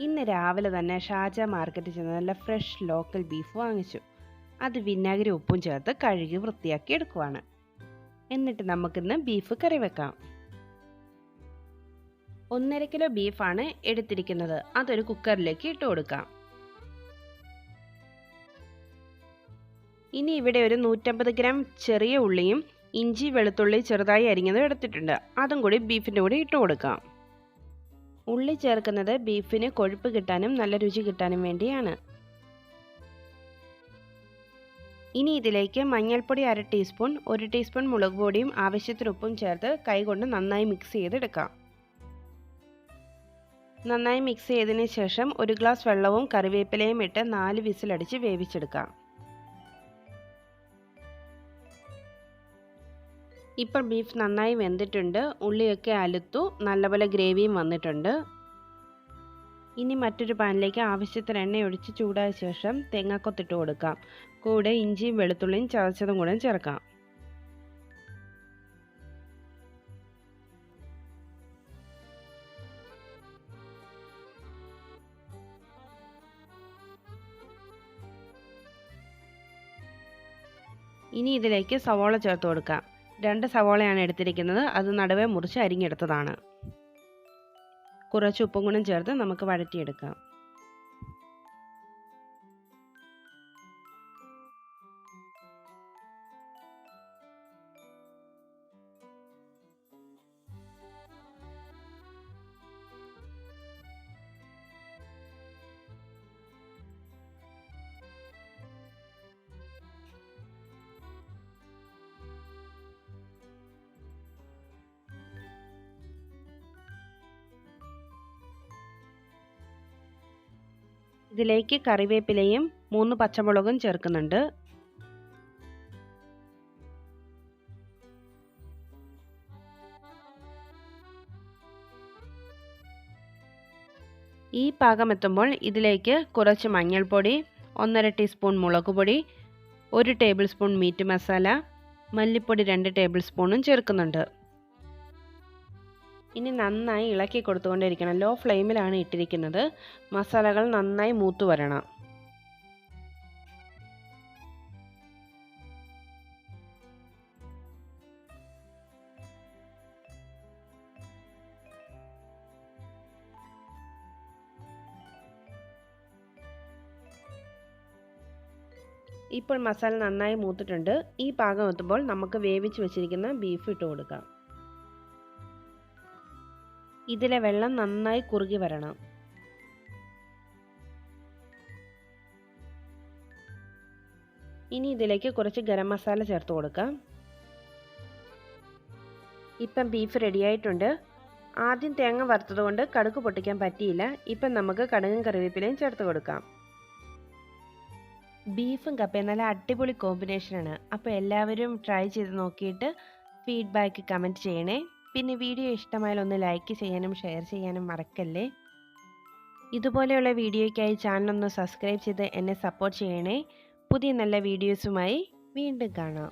ഇന്ന് രാവിലെ തന്നെ ഷാജ മാർക്കറ്റിൽ ചെന്ന് നല്ല ഫ്രഷ് ലോക്കൽ ബീഫ് വാങ്ങിച്ചു. അത് വിനാഗിരി ഉപ്പും ചേർത്ത് കഴുകി വൃത്തിയാക്കി എടുക്കുവാണ്. എന്നിട്ട് നമുക്കിന്ന് ബീഫ് കറി വെക്കാം. ഒന്നര കിലോ ബീഫാണ് എടുത്തിരിക്കുന്നത്. അതൊരു കുക്കറിലേക്ക് ഇട്ട് കൊടുക്കാം. ഇനി ഇവിടെ ഒരു നൂറ്റമ്പത് ഗ്രാം ചെറിയ ഉള്ളിയും ഇഞ്ചി വെളുത്തുള്ളി ചെറുതായി അരിഞ്ഞതും എടുത്തിട്ടുണ്ട്. അതും കൂടി ബീഫിന്റെ കൂടെ ഇട്ട് കൊടുക്കാം. ഉള്ളി ചേർക്കുന്നത് ബീഫിന് കൊഴുപ്പ് കിട്ടാനും നല്ല രുചി കിട്ടാനും വേണ്ടിയാണ്. ഇനി ഇതിലേക്ക് മഞ്ഞൾപ്പൊടി അര ടീസ്പൂൺ ഒരു ടീസ്പൂൺ മുളക് പൊടിയും ആവശ്യത്തിന് ഉപ്പും ചേർത്ത് കൈകൊണ്ട് നന്നായി മിക്സ് ചെയ്തെടുക്കാം. നന്നായി മിക്സ് ചെയ്തതിന് ശേഷം ഒരു ഗ്ലാസ് വെള്ളവും കറിവേപ്പിലയും ഇട്ട് നാല് വിസിലടിച്ച് വേവിച്ചെടുക്കാം. ഇപ്പോൾ ബീഫ് നന്നായി വെന്തിട്ടുണ്ട്. ഉള്ളിയൊക്കെ അലുത്തു. നല്ലപോലെ ഗ്രേവിയും വന്നിട്ടുണ്ട്. ഇനി മറ്റൊരു പാനിലേക്ക് ആവശ്യത്തിന് എണ്ണ ഒഴിച്ച് ചൂടായ ശേഷം തേങ്ങാക്കൊത്തിട്ട് കൊടുക്കാം. കൂടെ ഇഞ്ചിയും വെളുത്തുള്ളിയും ചതച്ചതും കൂടെ ചേർക്കാം. ഇനി ഇതിലേക്ക് സവോള ചേർത്ത് കൊടുക്കാം. രണ്ട് സവോളയാണ് എടുത്തിരിക്കുന്നത്. അത് നടുവേ മുറിച്ച് അരിഞ്ഞെടുത്തതാണ്. കുറച്ച് ഉപ്പും കൂടെ ചേർത്ത് നമുക്ക് വഴറ്റിയെടുക്കാം. ഇതിലേക്ക് കറിവേപ്പിലയും മൂന്ന് പച്ചമുളകും ചേർക്കുന്നുണ്ട്. ഈ പാകം എത്തുമ്പോൾ ഇതിലേക്ക് കുറച്ച് മഞ്ഞൾപ്പൊടി ഒന്നര ടീസ്പൂൺ മുളക് പൊടി ഒരു ടേബിൾ സ്പൂൺ മീറ്റ് മസാല മല്ലിപ്പൊടി രണ്ട് ടേബിൾ സ്പൂണും ചേർക്കുന്നുണ്ട്. ഇനി നന്നായി ഇളക്കി കൊടുത്തുകൊണ്ടിരിക്കണം. ലോ ഫ്ലെയിമിലാണ് ഇട്ടിരിക്കുന്നത്. മസാലകൾ നന്നായി മൂത്തു വരണം. ഇപ്പോൾ മസാല നന്നായി മൂത്തിട്ടുണ്ട്. ഈ പാകം എത്തുമ്പോൾ നമുക്ക് വേവിച്ച് വെച്ചിരിക്കുന്ന ബീഫ് ഇട്ട് കൊടുക്കാം. ഇതിലെ വെള്ളം നന്നായി കുറുകി വരണം. ഇനി ഇതിലേക്ക് കുറച്ച് ഗരം മസാല ചേർത്ത് കൊടുക്കാം. ഇപ്പം ബീഫ് റെഡിയായിട്ടുണ്ട് ആദ്യം തേങ്ങ വറുത്തതുകൊണ്ട് കടുക് പൊട്ടിക്കാൻ പറ്റിയില്ല. ഇപ്പം നമുക്ക് കടുകും കറിവേപ്പിലയും ചേർത്ത് കൊടുക്കാം. ബീഫും കപ്പയും നല്ല അടിപൊളി കോമ്പിനേഷനാണ് അപ്പോൾ എല്ലാവരും ട്രൈ ചെയ്ത് നോക്കിയിട്ട് ഫീഡ്ബാക്ക് കമന്റ് ചെയ്യണേ. പിന്നെ വീഡിയോ ഇഷ്ടമായാൽ ഒന്ന് ലൈക്ക് ചെയ്യാനും ഷെയർ ചെയ്യാനും മറക്കല്ലേ? ഇതുപോലെയുള്ള വീഡിയോയ്ക്കായി ചാനൽ ഒന്ന് സബ്സ്ക്രൈബ് ചെയ്ത് എന്നെ സപ്പോർട്ട് ചെയ്യണേ. പുതിയ നല്ല വീഡിയോസുമായി വീണ്ടും കാണാം.